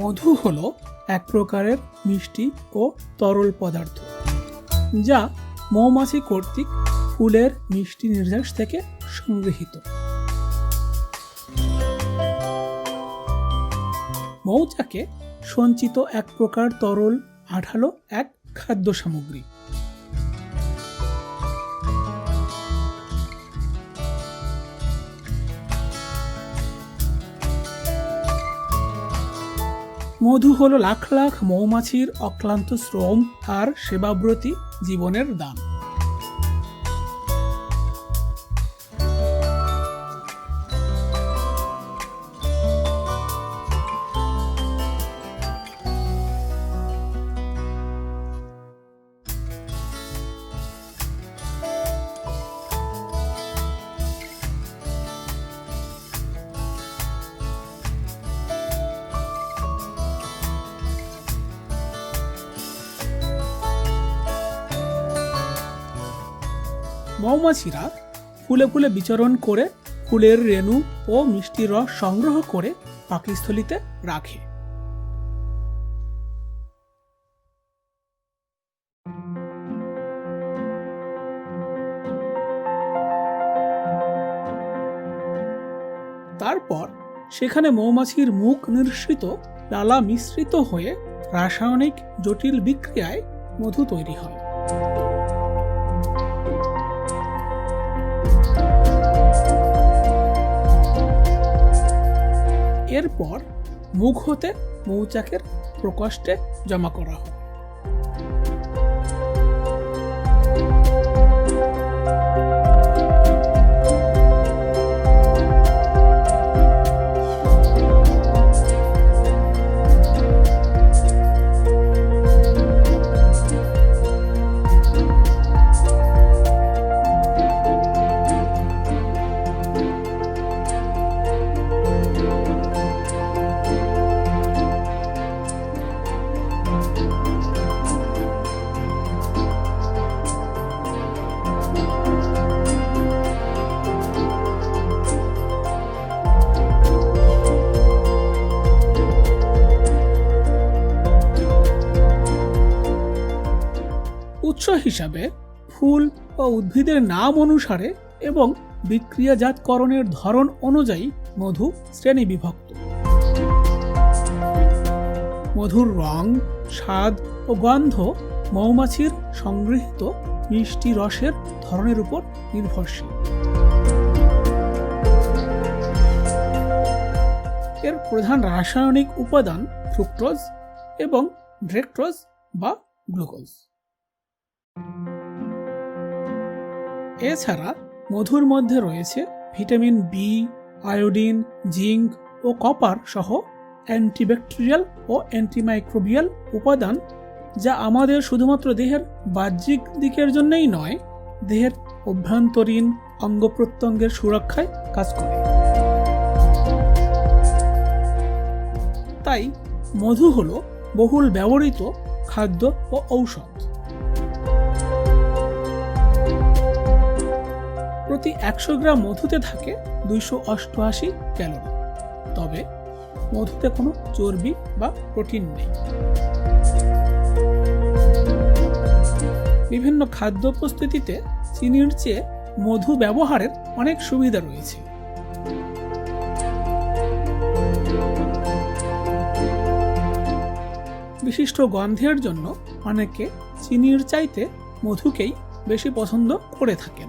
মধু হল এক প্রকারের মিষ্টি ও তরল পদার্থ, যা মৌমাছি কর্তৃক ফুলের মিষ্টি নির্যাস থেকে সংগৃহীত। মৌচাকে সঞ্চিত এক প্রকার তরল আঠালো এক খাদ্য সামগ্রী। মধু হলো লাখ লাখ মৌমাছির অক্লান্ত শ্রম আর সেবাব্রতী জীবনের দান। মৌমাছিরা ফুলে ফুলে বিচরণ করে ফুলের রেণু ও মিষ্টি রস সংগ্রহ করে পাকিস্থলিতে রাখে। তারপর সেখানে মৌমাছির মুখ নিঃসৃত, লালা মিশ্রিত হয়ে রাসায়নিক জটিল বিক্রিয়ায় মধু তৈরি হয়। এরপর মুখ হতে মৌচাকের প্রকোষ্ঠে জমা করা হয় উৎস হিসাবে ফুল ও উদ্ভিদের নাম অনুসারে এবং বিক্রিয়াজাতকরণের ধরন অনুযায়ী মধু শ্রেণি বিভক্ত মধুর রং, স্বাদ ও গন্ধ মৌমাছির সংগৃহীত মিষ্টি রসের ধরনের উপর নির্ভরশীল। এর প্রধান রাসায়নিক উপাদান ফ্রুক্টোজ এবং ড্রেক্টোজ বা গ্লুকোজ। এছাড়া মধুর মধ্যে রয়েছে ভিটামিন বি আয়োডিন, জিঙ্ক ও কপার সহ অ্যান্টিব্যাকটেরিয়াল ও অ্যান্টিমাইক্রোবিয়াল উপাদান, যা আমাদের শুধুমাত্র দেহের বাহ্যিক দিকের জন্যই নয়, দেহের অভ্যন্তরীণ অঙ্গ প্রত্যঙ্গের সুরক্ষায় কাজ করে। তাই মধু হলো বহুল ব্যবহৃত খাদ্য ও ঔষধ। প্রতি একশো গ্রাম মধুতে থাকে দুইশো অষ্টআশি ক্যালোরি। তবে মধুতে কোনো চর্বি বা প্রোটিন নেই। বিভিন্ন খাদ্য প্রস্তুতিতে চিনির চেয়ে মধু ব্যবহারের অনেক সুবিধা রয়েছে। বিশিষ্ট গন্ধের জন্য অনেকে চিনির চাইতে মধুকেই বেশি পছন্দ করে থাকেন।